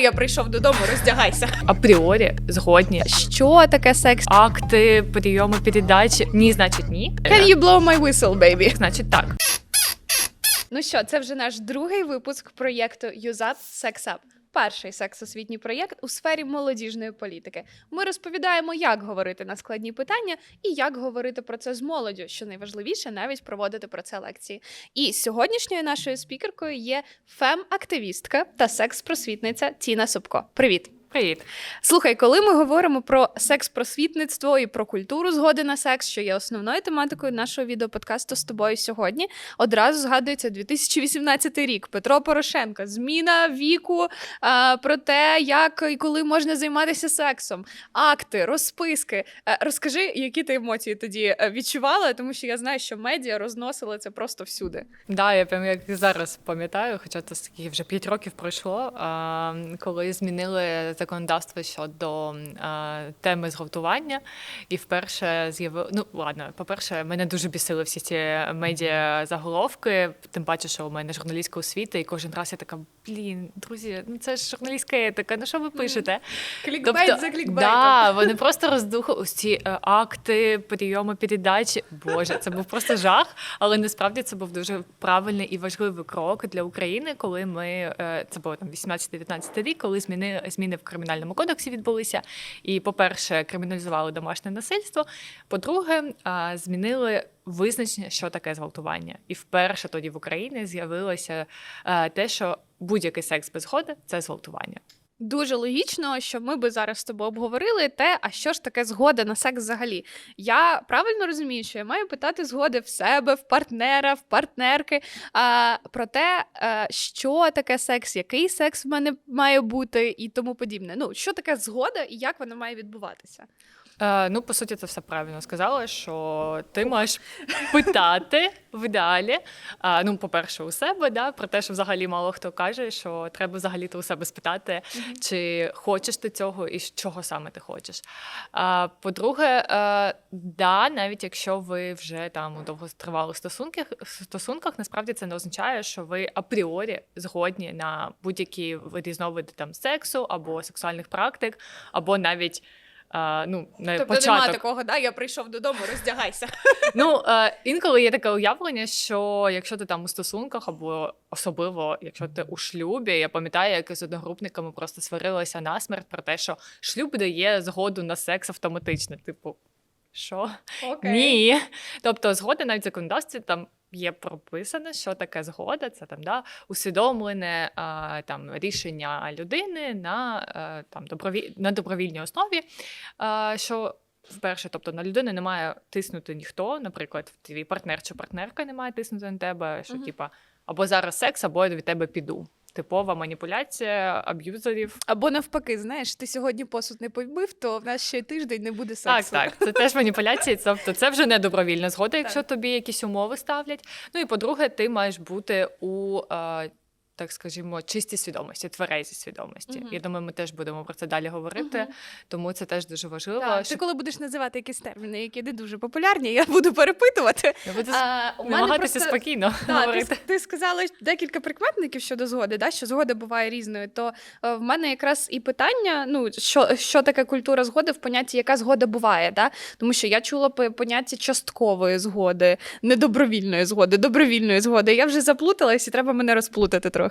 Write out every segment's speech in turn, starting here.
Я прийшов додому, роздягайся. апріорі згодні. Що таке секс? Акти, прийоми, передачі. Ні, значить ні. Can you blow my whistle, baby? Значить так. Ну що, це вже наш другий випуск проєкту «Юзап Sex Up». Перший секс-освітній проєкт у сфері молодіжної політики. Ми розповідаємо, як говорити на складні питання і як говорити про це з молоддю, що найважливіше, навіть проводити про це лекції. І сьогоднішньою нашою спікеркою є фем-активістка та секс-просвітниця Тіна Собко. Привіт! Привіт. Слухай, коли ми говоримо про секс-просвітництво і про культуру згоди на секс, що є основною тематикою нашого відеоподкасту з тобою сьогодні, одразу згадується 2018 рік. Петро Порошенко, зміна віку а, про те, як і коли можна займатися сексом, акти, розписки. Е, Розкажи, які ти емоції тоді е, відчувала, тому що я знаю, що медіа розносили це просто всюди. Да, я прям як зараз пам'ятаю, хоча це скільки вже 5 років пройшло, а, коли змінили законодавство щодо теми зґвалтування, і вперше з'явив. Ну ладно, по-перше, мене дуже бісили всі ці медіа заголовки, тим паче, що у мене журналістська освіта, і кожен раз я така, блін, друзі, ну це ж журналістська етика, ну що ви пишете? Клікбейт за клікбейтом. Тобто, Да, вони просто роздухали ось ці е, акти, прийоми, передачі. Боже, це був просто жах. Але насправді це був дуже правильний і важливий крок для України, коли ми е, це було там 18-19 рік, коли зміни зміни в кримінальному кодексі відбулися. І, по-перше, криміналізували домашнє насильство. По-друге, е, змінили. Визначення, що таке зґвалтування, і вперше тоді в Україні з'явилося е, те, що будь-який секс без згоди це зґвалтування. Дуже логічно, що ми би зараз з тобою обговорили те, а що ж таке згода на секс взагалі. Я правильно розумію, що я маю питати згоди в себе, в партнера, в партнерки а, про те, а, що таке секс, який секс в мене має бути і тому подібне. Ну, що таке згода і як вона має відбуватися? Е, ну, по суті, це все правильно сказала, що ти маєш питати в ідеалі. е, ну, по-перше, у себе, да, про те, що взагалі мало хто каже, що треба взагалі то у себе спитати, чи хочеш ти цього і чого саме ти хочеш. А, по-друге, е, да, навіть якщо ви вже там у довготривалих стосунках, стосунках, насправді це не означає, що ви апріорі згодні на будь-які різновиди там сексу або сексуальних практик, або навіть. А, ну, на Тобто початок. нема такого, да, я прийшов додому, роздягайся. Ну, е, інколи є таке уявлення, що якщо ти там у стосунках, або особливо, якщо ти у шлюбі, я пам'ятаю, як з одногрупниками просто сварилася насмерть про те, що шлюб дає згоду на секс автоматично. Типу, що? Окей. Ні. Тобто, згода навіть законодавстві там. Є прописано, що таке згода, це там да усвідомлене а, там рішення людини на а, там добровіль... на добровільній основі. А, що вперше, тобто на людину не має тиснути ніхто, наприклад, твій партнер чи партнерка не має тиснути на тебе, що Мгм. типа або зараз секс, або я від тебе піду. Типова маніпуляція аб'юзерів. Або навпаки, знаєш, ти сьогодні посуд не побив, то в нас ще тиждень не буде Так, сексу. так, це теж маніпуляції. Тобто це вже не добровільна згода, якщо Так. тобі якісь умови ставлять. Ну і по-друге, ти маєш бути у. е, так скажімо, чистій свідомості, тверезій свідомості. Мгм. Я думаю, ми теж будемо про це далі говорити, Мгм. тому це теж дуже важливо. Так, Ти коли будеш називати якісь терміни, які не дуже популярні, я буду перепитувати. Я буду А, намагатися просто- спокійно Да, ти, говорити. с- ти сказала декілька прикметників щодо згоди, да, що згода буває різною. То е, в мене якраз і питання: ну що, що таке культура згоди в понятті, яка згода буває, да? тому що я чула поняття часткової згоди, недобровільної згоди, добровільної згоди. Я вже заплуталась і треба мене розплутати трохи.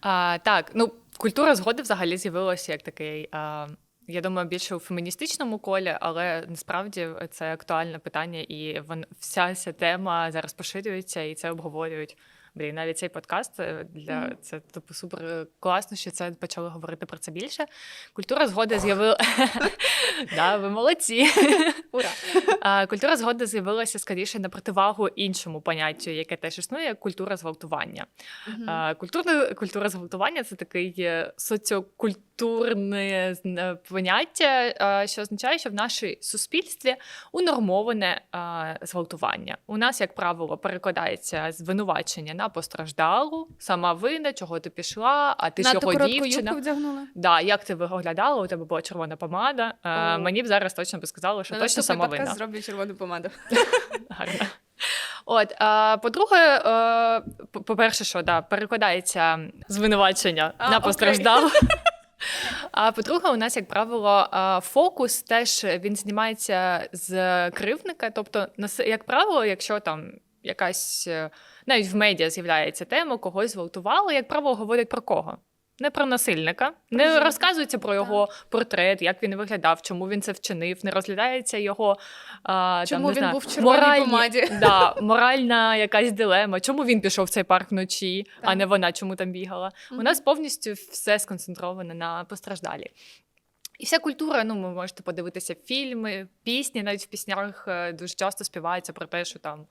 А, так, ну культура згоди взагалі з'явилася як такий. А... Я думаю, більше у феміністичному колі, але насправді це актуальне питання, і вон, вся ця тема зараз поширюється і це обговорюють. Блін, навіть цей подкаст е, для це типу супер е, класно, що це почали говорити про це більше. Культура згоди з'явила. Да, ви молодці. Ура! Культура згоди з'явилася скоріше на противагу іншому поняттю, яке теж існує, культура зґвалтування. Культурна культура зґвалтування це такий е, соціокультурне поняття, що означає, що в нашій суспільстві унормоване зґвалтування. У нас, як правило, перекладається звинувачення на постраждалу, сама вина, чого ти пішла, а ти ж його дівчина. юбку вдягнула. Да, як ти виглядала, у тебе була червона помада. О. мені б зараз точно би сказали, що На точно наступний сама подкаст вина. зроблю червону помаду. Гарно. От, а, по-друге, е, по- по-перше, що да, перекладається звинувачення А, на окей. постраждалу. А по-друге, у нас, як правило, а, фокус теж він знімається з кривника. Тобто, на с- як правило, якщо там якась е, навіть в медіа з'являється тема, когось зґвалтували, як правило, говорять про кого? Не про насильника, не жінку. розказується про його портрет, як він виглядав, чому він це вчинив, не розглядається його а, Чому там, не він знаю, був в червоній моральні- помаді? Да, моральна якась дилема. Чому він пішов в цей парк вночі, а не вона чому там бігала? У нас повністю все сконцентровано на постраждалі. І вся культура, ну, ви можете подивитися фільми, пісні, навіть в піснях е, дуже часто співається про те, що там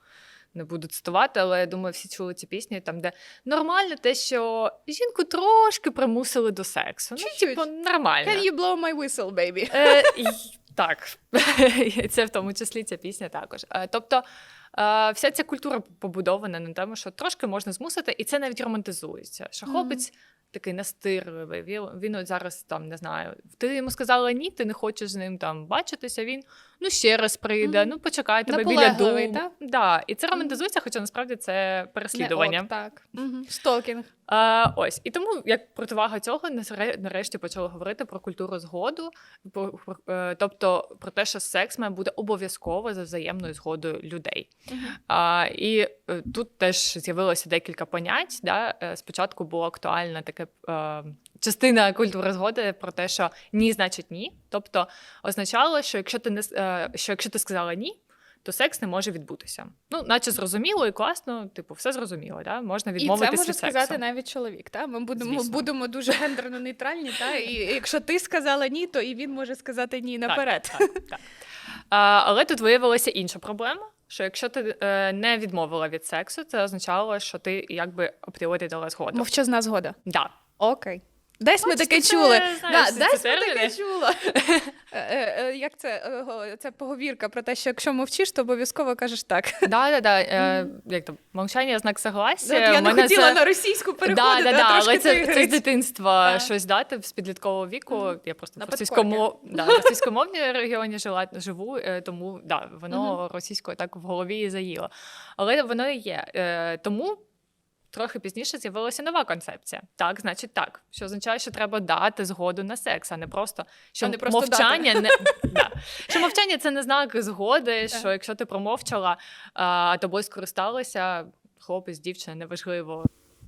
не буду цитувати, але я думаю, всі чули ці пісні, там, де нормально те, що жінку трошки примусили до сексу. Чуть-чуть. Ну, типу, нормально. Can you blow my whistle, baby? Е, так, це в тому числі ця пісня також. Е, Тобто е, вся ця культура побудована на тому, що трошки можна змусити, і це навіть романтизується. Що хлопець такий настирливий. Він, він от зараз там не знаю. Ти йому сказала ні, ти не хочеш з ним там бачитися. Він ну ще раз прийде, Мгм. ну почекай тебе біля Наполегливий? Да. І це романтизується, хоча насправді це переслідування. Не ок, так. Мгм. Стокінг. А, ось і тому, як противага цього, наре- нарешті почали говорити про культуру згоду, про, про- е, тобто про те, що секс має бути обов'язково за взаємною згодою людей. А, і е, тут теж з'явилося декілька понять. Да? Е, Спочатку було актуальна таке. Е, Частина культури згоди про те, що ні, значить ні. Тобто означало, що якщо ти не е, що якщо ти сказала ні, то секс не може відбутися. Ну, наче зрозуміло і класно, типу, все зрозуміло, да? можна І це може від сексу. сказати навіть чоловік. Та? Ми будемо, Звісно. будемо дуже гендерно нейтральні. Та? І якщо ти сказала ні, то і він може сказати ні наперед. Так, так, так. А, але тут виявилася інша проблема. Що якщо ти е, не відмовила від сексу, це означало, що ти якби апріорі дала згоду. Мовчазна згода. Да. Окей. Десь ми таке чули. Десь ми таке чули. Е, е, е, Як це, це поговірка про те, що якщо мовчиш, то обов'язково кажеш так. Да, да, да. Як там, мовчання знак От согласия. Я не хотіла на російську переходити, да, але це, з дитинства щось дати з підліткового віку. Я просто в російськомовній регіоні жила живу, тому да, воно російською так в голові і заїло. Але воно і є. Тому. Трохи пізніше з'явилася нова концепція. Так, значить, так. Що означає, що треба дати згоду на секс, а не просто що А не просто мовчання не да. що мовчання це не знак згоди. Що якщо ти промовчала, а тобою скористалися хлопець, дівчина, неважливо.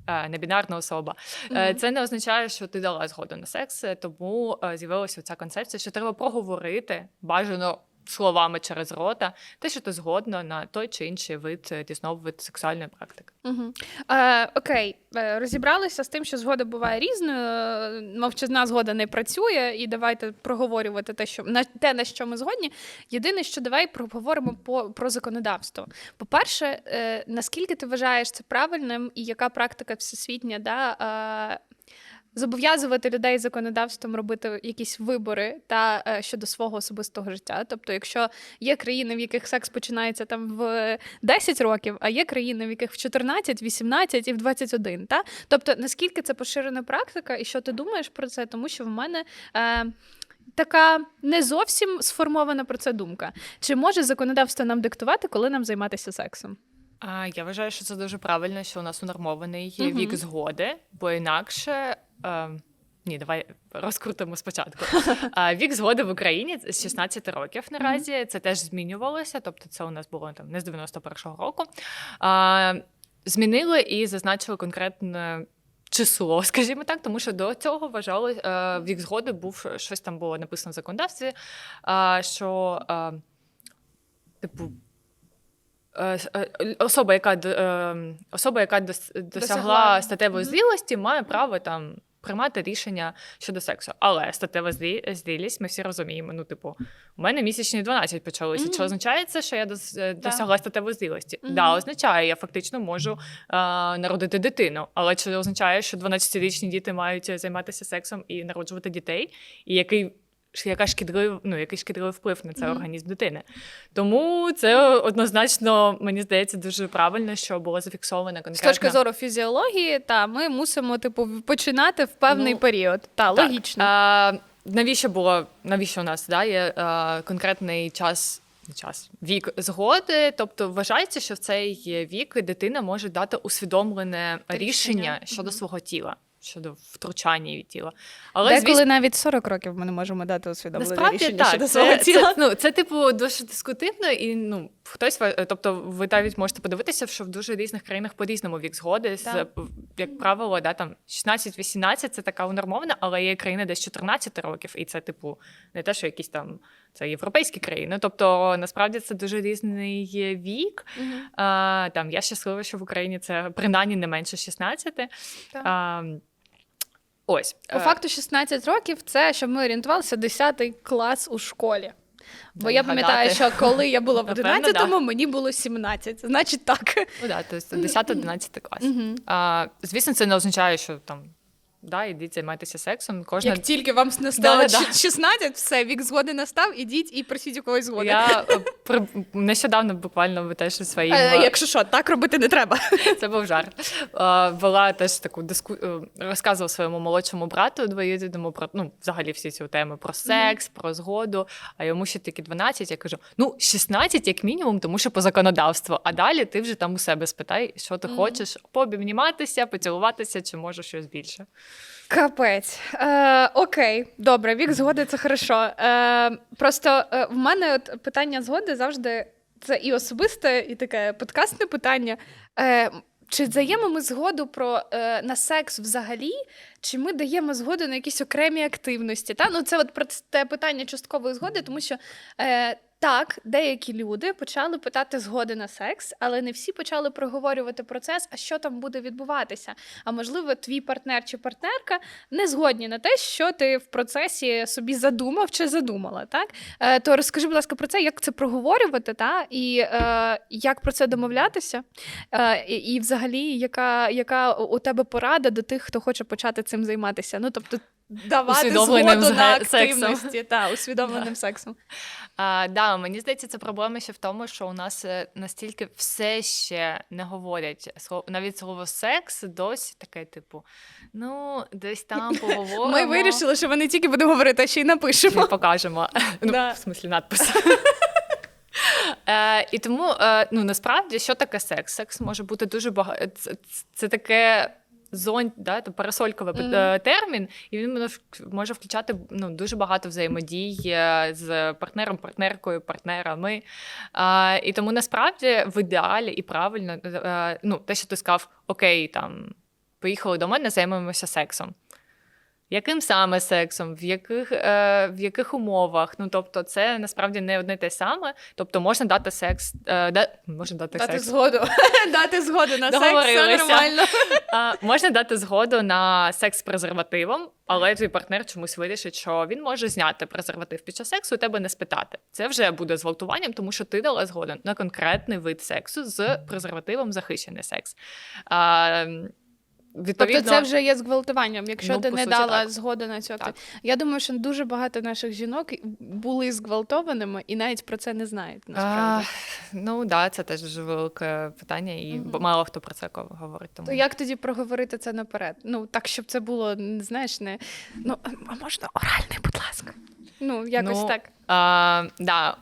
е, Небінарна особа. Мгм. Це не означає, що ти дала згоду на секс, тому е, з'явилася ця концепція, що треба проговорити бажано словами через рота, те, що ти згодна на той чи інший вид е, дійсно вид сексуальної практики. Угу. Е, окей, е, розібралися з тим, що згода буває різною. е, Мовчазна згода не працює, і давайте проговорювати те, що на те, на що ми згодні. Єдине, що давай проговоримо по про законодавство. По-перше, е, наскільки ти вважаєш це правильним, і яка практика всесвітня да, е, зобов'язувати людей законодавством робити якісь вибори та е, щодо свого особистого життя. Тобто, якщо є країни, в яких секс починається там в 10 років, а є країни, в яких в 14, 18 і в 21, та? Тобто, наскільки це поширена практика, і що ти думаєш про це? Тому що в мене. Е, Така не зовсім сформована про це думка. Чи може законодавство нам диктувати, коли нам займатися сексом? А, я вважаю, що це дуже правильно, що у нас унормований Мгм. вік згоди, бо інакше. Е, ні, давай розкрутимо спочатку. А, вік згоди в Україні з 16 років наразі. Це теж змінювалося, тобто це у нас було там не з 91-го року. А, змінили і зазначили конкретне. Число, скажімо так, тому що до цього вважали е, вік згоди був щось там було написано в законодавстві, е, що е, типу. е, е, Особа, яка е, особа, яка дос- досягла статевої зрілості, має право там приймати рішення щодо сексу. Але статева зрілість, ми всі розуміємо. Ну, типу, у мене місячні 12 почалися. Мгм. Чи означає це, що я е, досягла статевої зрілості? Мгм. Да, означає, я фактично можу е, народити дитину. Але чи означає, що 12-річні діти мають займатися сексом і народжувати дітей? І який яка шкідлив, ну, який шкідливий вплив на цей Мгм. організм дитини. Тому це однозначно, мені здається, дуже правильно, що було зафіксовано З точки зору фізіології, та ми мусимо типу починати в певний Ну, період. Та Так. логічно. А, навіщо було навіщо у нас да, є а, конкретний час? Час вік згоди, тобто вважається, що в цей вік дитина може дати усвідомлене рішення, Рішення, щодо мгм. свого тіла. Щодо втручання її тіла. Але Деколи звісно, навіть 40 років ми не можемо дати усвідомлене рішення так, щодо свого це, тіла. це, ну, це типу дуже дискутивно, і ну хтось тобто, ви навіть можете подивитися, що в дуже різних країнах по-різному вік згоди. З, Так. як правило, да, там 16-18 це така унормована, але є країни десь 14 років, і це, типу, не те, що якісь там це європейські країни. Тобто, насправді це дуже різний вік. Мгм. А, там я щаслива, що в Україні це принаймні не менше 16. Так. А, ось По Е, факту 16 років це, щоб ми орієнтувалися, 10 клас у школі. Бо я пам'ятаю, що коли я була в Напевно, 11-му, мені було 17. Значить так. Ну да, тобто 10-11 клас. А, звісно, це не означає, що там да, ідіть займайтеся сексом. Кожна Як тільки вам настало Да, да. 16, все, вік згоди настав, ідіть і просіть у когось згоди. я е, при... нещодавно буквально ви теж зі своїм Е, е, якщо що, так робити не треба. це був жарт. Е, Вела теж таку диску е, розказувала своєму молодшому брату двоюрідному про ну, взагалі всі ці теми про секс, про згоду. А йому ще тільки 12, Я кажу: ну 16 як мінімум, тому що по законодавству. А далі ти вже там у себе спитай, що ти хочеш пообніматися, поцілуватися, чи може щось більше. Капець. Е, окей, добре, вік згоди це хорошо. Е, просто е, в мене от питання згоди завжди це і особисте, і таке подкастне питання. Е, чи даємо ми згоду про е, на секс взагалі, чи ми даємо згоду на якісь окремі активності? Та? Ну, це от про те питання часткової згоди, тому що е, так, деякі люди почали питати згоди на секс, але не всі почали проговорювати процес, а що там буде відбуватися. А можливо, твій партнер чи партнерка не згодні на те, що ти в процесі собі задумав чи задумала. Так е, то розкажи, будь ласка, про це, як це проговорювати, та і е, як про це домовлятися, е, і, і взагалі, яка, яка у тебе порада до тих, хто хоче почати цим займатися? Ну тобто. Давати згоду на зга- сексом. активності, та, усвідомленим сексом. А, да, мені здається, це проблема ще в тому, що у нас е, настільки все ще не говорять навіть слово секс досі таке, типу, ну, десь там поговоримо. Ми вирішили, що ми не тільки будемо говорити, а ще й напишемо. Ми покажемо. Ну, Да. в смислі, надпис. Е, і тому е, ну насправді що таке секс? Секс може бути дуже багато. Це, це таке зонь, да, то парасольковий mm -hmm. термін, і він може включати ну, дуже багато взаємодій е, з партнером, партнеркою, партнерами. А, і тому насправді в ідеалі і правильно е, ну, те, що ти сказав, окей, там поїхали до мене, займемося сексом. Яким саме сексом, в яких, е, в яких умовах? Ну тобто, це насправді не одне те саме. Тобто, можна дати секс, е, да, можна дати, Дати секс. згоду. Дати згоду на секс, все нормально. А, можна дати згоду на секс з презервативом, але твій партнер чомусь вирішить, що він може зняти презерватив під час сексу і тебе не спитати. Це вже буде зґвалтуванням, тому що ти дала згоду на конкретний вид сексу з презервативом захищений секс. А, відповідно, Тобто це вже є зґвалтуванням, якщо Ну, ти не суті, дала так. згоду на цю Так. Я думаю, що дуже багато наших жінок були зґвалтованими і навіть про це не знають. А, Насправді. ну да, це теж дуже велике питання, і бо мало хто про це говорить. Тому То як тоді проговорити це наперед? Ну так, щоб це було, знаєш, не ну а можна оральний, будь ласка. Ну, якось Ну, так. А, да.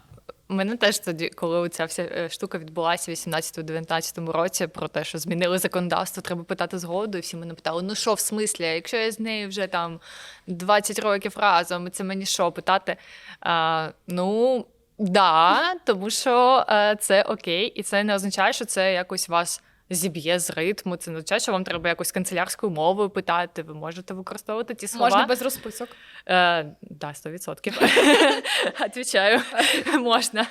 Мене теж тоді, коли ця вся е, штука відбулася в 18-19 році, про те, що змінили законодавство, треба питати згоду. І всі мене питали: ну що в смислі, якщо я з нею вже там 20 років разом, це мені що питати? А, ну да, тому що е, це окей, і це не означає, що це якось вас. Зіб'є з ритму, це не означає, що вам треба якось канцелярською мовою питати. Ви можете використовувати ті слова. Можна без розписок. Е, да, 100%. Отвічаю, можна.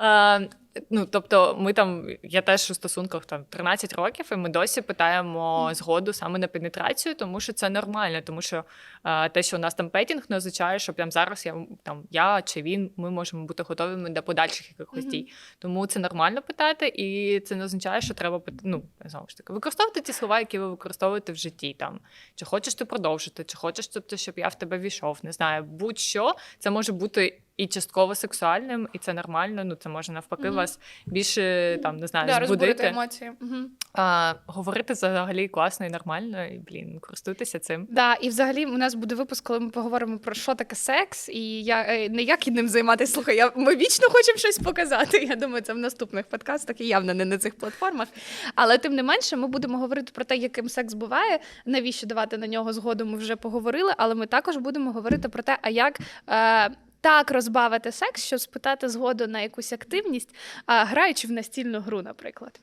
Е, ну, тобто, ми там, я теж у стосунках там 13 років, і ми досі питаємо згоду саме на пенетрацію, тому що це нормально, тому що е, те, що у нас там петінг, не означає, що прямо зараз я там я чи він, ми можемо бути готовими до подальших якихось дій. Тому це нормально питати, і це не означає, що треба ну, знову ж таки, використовувати ті слова, які ви використовуєте в житті. Там чи хочеш ти продовжити, чи хочеш, тобто, щоб я в тебе війшов, не знаю, будь-що це може бути і частково сексуальним, і це нормально. Ну це може навпаки Мгм. вас більше там не знаю, Да, збудити. емоції. Угу. А, говорити взагалі класно і нормально, і блін, користуйтеся цим. Да, і взагалі у нас буде випуск, коли ми поговоримо про що таке секс, і я е, не як і ним займатися. Слухай, я ми вічно хочемо щось показати. Я думаю, це в наступних подкастах і явно не на цих платформах. Але тим не менше, ми будемо говорити про те, яким секс буває, навіщо давати на нього згоду. Ми вже поговорили, але ми також будемо говорити про те, а як. Е, так розбавити секс, щоб спитати згоду на якусь активність, граючи в настільну гру, наприклад.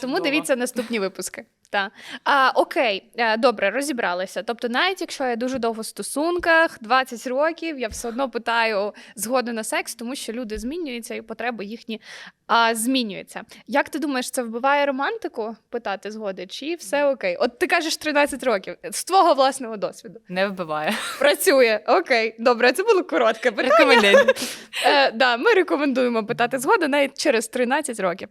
Тому дивіться наступні випуски. Та. А, окей, е, добре, розібралися. Тобто, навіть якщо я дуже довго в стосунках, 20 років, я все одно питаю згоду на секс, тому що люди змінюються і потреби їхні а, змінюються. Як ти думаєш, це вбиває романтику питати згоди? Чи все окей? От ти кажеш 13 років з твого власного досвіду. Не вбиває. Працює. Окей, добре, це було коротке питання. Е, да, ми рекомендуємо питати згоду навіть через 13 років.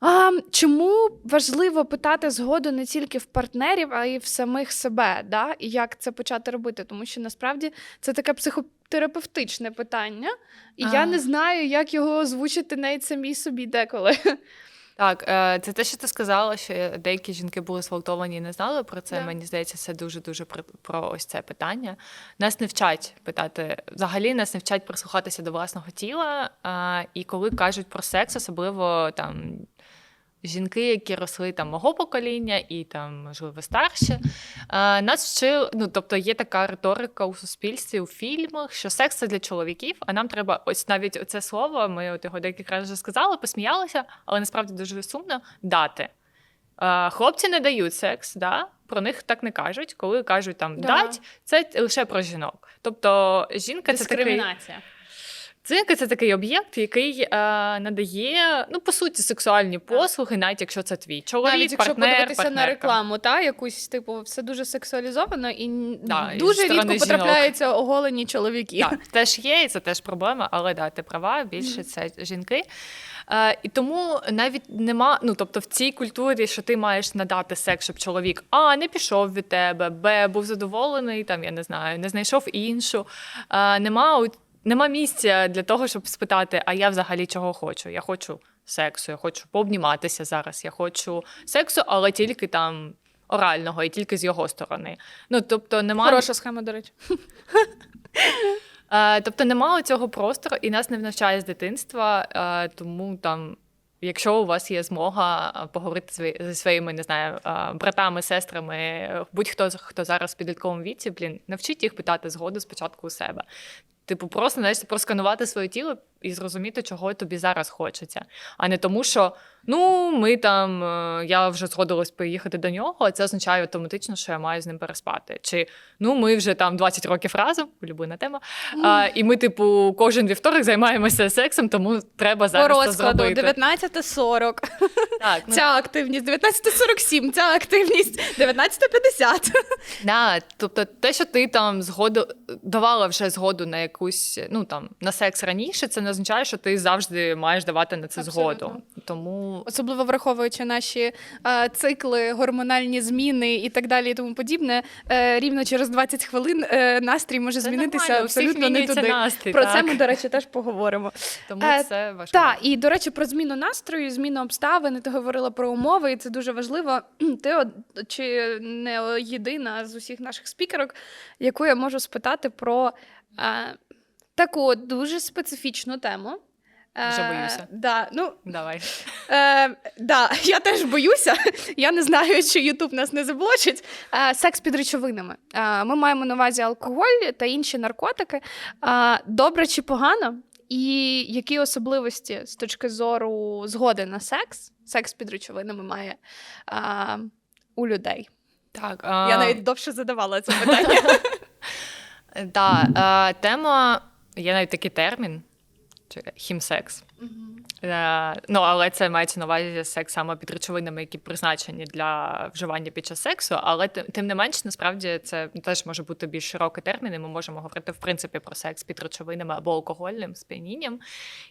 А, чому важливо питати згоду не тільки в партнерів, а й в самих себе? Да? І як це почати робити? Тому що насправді це таке психотерапевтичне питання, і я не знаю, як його озвучити навіть самій собі деколи. Так, е, це те, що ти сказала, що деякі жінки були зґвалтовані і не знали про це. Да. Мені здається, це дуже дуже про, про ось це питання. Нас не вчать питати. Взагалі нас не вчать прислухатися до власного тіла. е, І коли кажуть про секс, особливо там. Жінки, які росли там мого покоління, і там, можливо, старші, е, нас вчили, ну тобто є така риторика у суспільстві, у фільмах, що секс це для чоловіків, а нам треба ось навіть це слово, ми от його декілька разів вже сказали, посміялися, але насправді дуже сумно дати. Е, хлопці не дають секс, да? про них так не кажуть. Коли кажуть там Да. дать, це лише про жінок. Тобто жінка це такий. Цинка це такий об'єкт, який е, надає, ну по суті, сексуальні послуги, навіть якщо це твій чоловік, Навіть якщо партнер, подивитися на рекламу, та якусь типу, все дуже сексуалізовано і Да, і дуже сторони рідко жінок. потрапляються оголені чоловіки. Так, теж є, і це теж проблема, але да, ти права, більше це жінки. Е, і тому навіть нема, ну тобто в цій культурі, що ти маєш надати секс, щоб чоловік А не пішов від тебе, Б був задоволений, там я не знаю, не знайшов іншу. Е, нема, нема місця для того, щоб спитати, а я взагалі чого хочу? Я хочу сексу, я хочу пообніматися зараз, я хочу сексу, але тільки там. Орального і тільки з його сторони. Ну тобто немає Хороша схема, до речі. Е, тобто немає цього простору, і нас не навчає з дитинства, е, тому там. Якщо у вас є змога е, поговорити зі- своїми, не знаю, братами, сестрами, будь-хто хто зараз в підлітковому віці, блін, навчіть їх питати згоду спочатку у себе. Типу, просто знаєш, просканувати своє тіло і зрозуміти, чого тобі зараз хочеться. А не тому, що ну ми там е, я вже згодилась поїхати до нього, а це означає автоматично, що я маю з ним переспати. Чи ну ми вже там 20 років разом, улюблена тема. А, і ми, типу, кожен вівторок займаємося сексом, тому треба По зараз це розкладу зробити. 19.40. Так, ну, Ця активність 19.47, ця активність 19.50. Да, тобто те, що ти там згоду давала вже згоду на якусь, ну там на секс раніше, це не означає, що ти завжди маєш давати на це Абсолютно. згоду. Тому Особливо враховуючи наші е, цикли, гормональні зміни і так далі, і тому подібне. Е, рівно через 20 хвилин е, настрій може Це змінитися нормально, абсолютно не туди. настрій, Про так. це ми, до речі, теж поговоримо. тому Е, це важливо. Так, і до речі, про зміну настрою, зміну обставин. Ти говорила про умови, і це дуже важливо. Ти од- чи не єдина з усіх наших спікерок, яку я можу спитати про е, таку дуже специфічну тему. Е, Вже боюся. Да, ну, Давай. Е, да, я теж боюся. Я не знаю, чи Ютуб нас не заблочить. Е, секс під речовинами. Е, ми маємо на увазі алкоголь та інші наркотики. Е, добре чи погано? І які особливості з точки зору згоди на секс, секс під речовинами має е, у людей? Так, Я навіть довше задавала це питання. Да, е, тема, є навіть такий термін хімсекс. Е, ну, але це мається на увазі секс саме під речовинами, які призначені для вживання під час сексу. Але тим, не менш, насправді це теж може бути більш широкий термін, і ми можемо говорити в принципі про секс під речовинами або алкогольним сп'янінням.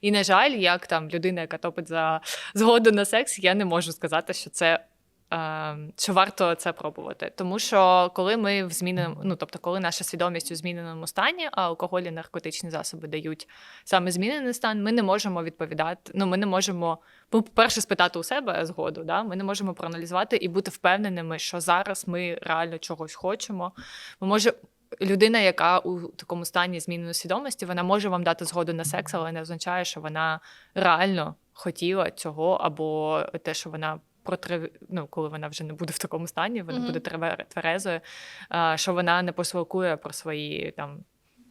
І, на жаль, як там людина, яка топить за згоду на секс, я не можу сказати, що це що варто це пробувати. Тому що коли ми в зміненому, ну тобто, коли наша свідомість у зміненому стані, а алкоголь і наркотичні засоби дають саме змінений стан, ми не можемо відповідати. Ну, ми не можемо, ну, по-перше, спитати у себе згоду. Да? Ми не можемо проаналізувати і бути впевненими, що зараз ми реально чогось хочемо. Ми може. Людина, яка у такому стані зміненої свідомості, вона може вам дати згоду на секс, але не означає, що вона реально хотіла цього, або те, що вона протрив... ну, коли вона вже не буде в такому стані, вона Мгм. буде треве- тверезою, що вона не посвалкує про свої там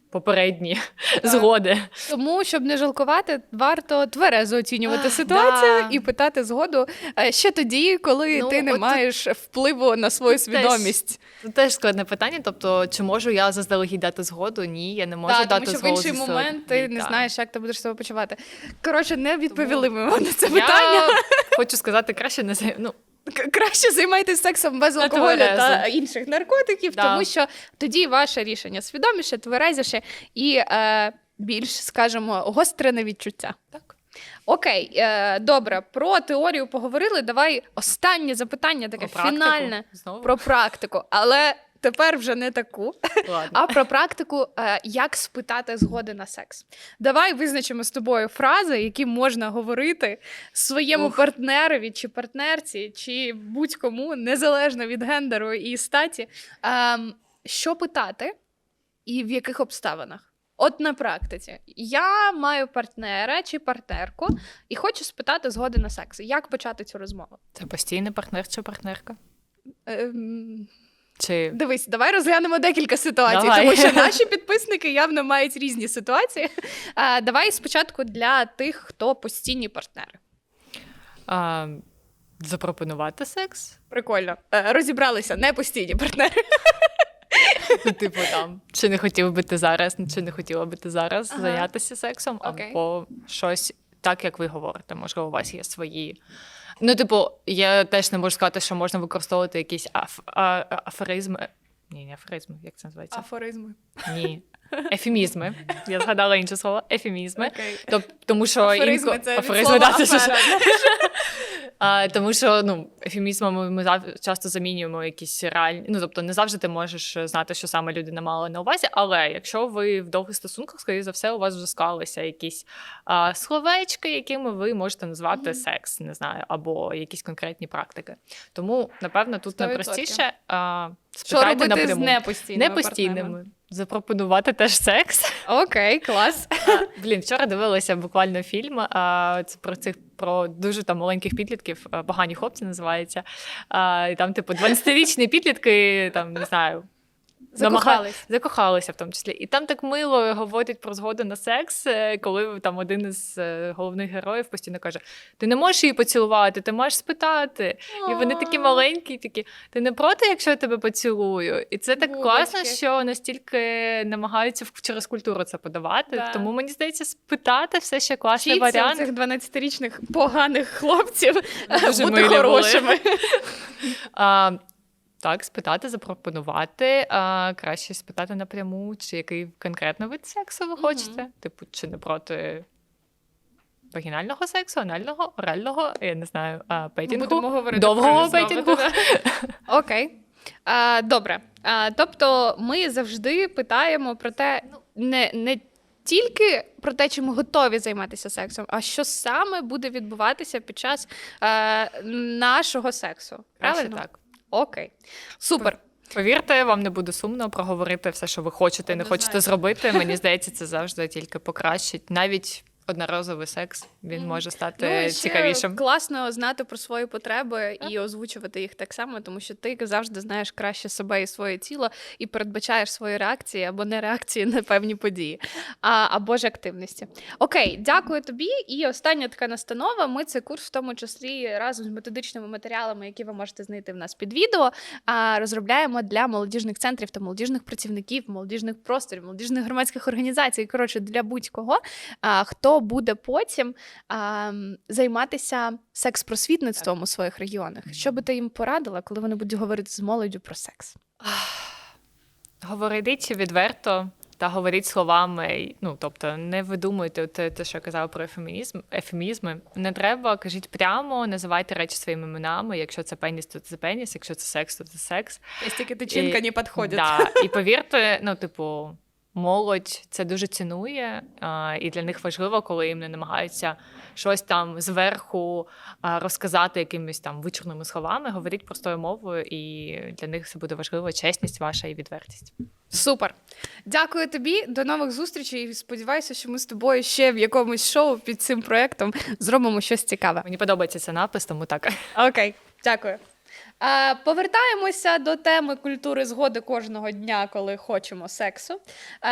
попередні згоди. Тому, щоб не жалкувати, варто тверезо оцінювати ситуацію да. і питати згоду е, ще тоді, коли Ну, ти не от маєш впливу на свою теж- свідомість. Це теж складне питання. Тобто, чи можу я заздалегідь дати згоду? Ні, я не можу Да, дати тому що в інший момент ти не знаєш, як ти будеш себе почувати. Коротше, не відповіли Тому ми вам на це питання. Я хочу сказати, краще не ну, Краще займайтесь сексом без алкоголю тверезо. та інших наркотиків, Да. тому що тоді ваше рішення свідоміше, тверезіше і е, більш, скажімо, гострене відчуття. так. Окей, е, добре, про теорію поговорили. Давай останнє запитання, таке Про фінальне Знову? про практику, але тепер вже не таку. Ладно. А про практику, е, як спитати згоди на секс. Давай визначимо з тобою фрази, які можна говорити своєму Ух. партнерові чи партнерці, чи будь-кому, незалежно від гендеру і статі. Ем, що питати і в яких обставинах? От на практиці. Я маю партнера чи партнерку і хочу спитати згоди на секс. Як почати цю розмову? Це постійний партнер чи партнерка? Ем, Чи Дивись, давай розглянемо декілька ситуацій, Давай. тому що наші підписники явно мають різні ситуації. А, давай спочатку для тих, хто постійні партнери. а, запропонувати секс? Прикольно. Е, Розібралися, не постійні партнери. Ну, типу там, чи не хотів би ти зараз, чи не хотіла би ти зараз Ага. зайнятися сексом, Окей. або щось так, як ви говорите. Можливо, у вас є свої. Ну, типу, я теж не можу сказати, що можна використовувати якісь аф... а... афоризми. Ні, не афоризми, як це називається? Афоризми. Ні. Ефемізми. Я згадала інше слово ефемізми. Окей. Тоб- тому що інко- це від афоризми, слова да, це афера. А, тому що ну, ефемізмами ми зав- часто замінюємо якісь реальні. Ну, тобто, не завжди ти можеш знати, що саме людина мала на увазі. Але якщо ви в довгих стосунках, скоріше за все, у вас вже склалися якісь а, словечки, якими ви можете назвати секс, не знаю, або якісь конкретні практики. Тому, напевно, тут 100%. найпростіше а, Що спитайте робити з напряму. непостійними Непостійними. Запропонувати теж секс. Окей, клас. Блін, вчора дивилася буквально фільм. А, це про цих про дуже там маленьких підлітків, а, погані хлопці називається. А, і там, типу, 12-річні підлітки, там не знаю. Закохались. Закохалися в тому числі. І там так мило говорять про згоду на секс, е, коли там один із е, головних героїв постійно каже: Ти не можеш її поцілувати, ти маєш спитати. І вони такі маленькі, такі, ти не проти, якщо я тебе поцілую? І це так класно, що настільки намагаються через культуру це подавати. Да. Тому мені здається, спитати все ще класний варіант. цих 12-річних поганих хлопців бути хорошими. Так, спитати, запропонувати. А, краще спитати напряму, чи який конкретно вид сексу ви хочете. Типу, чи не проти вагінального сексу, анального, орального, я не знаю, а, Ми будемо говорити довгого про пейтінгу. Окей. А, добре. А, тобто ми завжди питаємо про те, ну, не, не тільки про те, чи ми готові займатися сексом, а що саме буде відбуватися під час е, нашого сексу. Краще Правильно? так. Окей. Супер. Повірте, вам не буде сумно проговорити все, що ви хочете і не хочете зробити. Мені здається, це завжди тільки покращить. Навіть одноразовий секс він може стати Ну, ще цікавішим. Класно знати про свої потреби і озвучувати їх так само, тому що ти завжди знаєш краще себе і своє тіло і передбачаєш свої реакції або не реакції на певні події, а, або ж активності. Окей, дякую тобі. І остання така настанова. Ми цей курс, в тому числі разом з методичними матеріалами, які ви можете знайти в нас під відео, розробляємо для молодіжних центрів та молодіжних працівників, молодіжних просторів, молодіжних громадських організацій. Коротше, для будь-кого, а, хто буде потім а, займатися секс-просвітництвом у своїх регіонах. Що би ти їм порадила, коли вони будуть говорити з молоддю про секс? Говорити відверто, та говоріть словами. Ну тобто, не видумуйте те, те, що я казала про ефемізм, ефемізми. Не треба, кажіть прямо, називайте речі своїми іменами. Якщо це пеніс, то це пеніс, якщо це секс, то це секс. Стільки тичинка І- не підходить. Да. І повірте, ну, типу, молодь це дуже цінує, і для них важливо, коли їм не намагаються щось там зверху розказати якимись там вичурними словами. Говоріть простою мовою, і для них це буде важливо чесність ваша і відвертість. Супер. Дякую тобі. До нових зустрічей. І Сподіваюся, що ми з тобою ще в якомусь шоу під цим проектом зробимо щось цікаве. Мені подобається цей напис, тому так. Окей, дякую. Повертаємося до теми культури згоди кожного дня, коли хочемо сексу.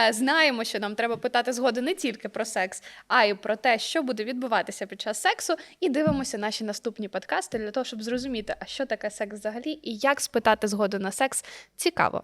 Знаємо, що нам треба питати згоди не тільки про секс, а й про те, що буде відбуватися під час сексу. І дивимося наші наступні подкасти для того, щоб зрозуміти, а що таке секс взагалі і як спитати згоду на секс цікаво.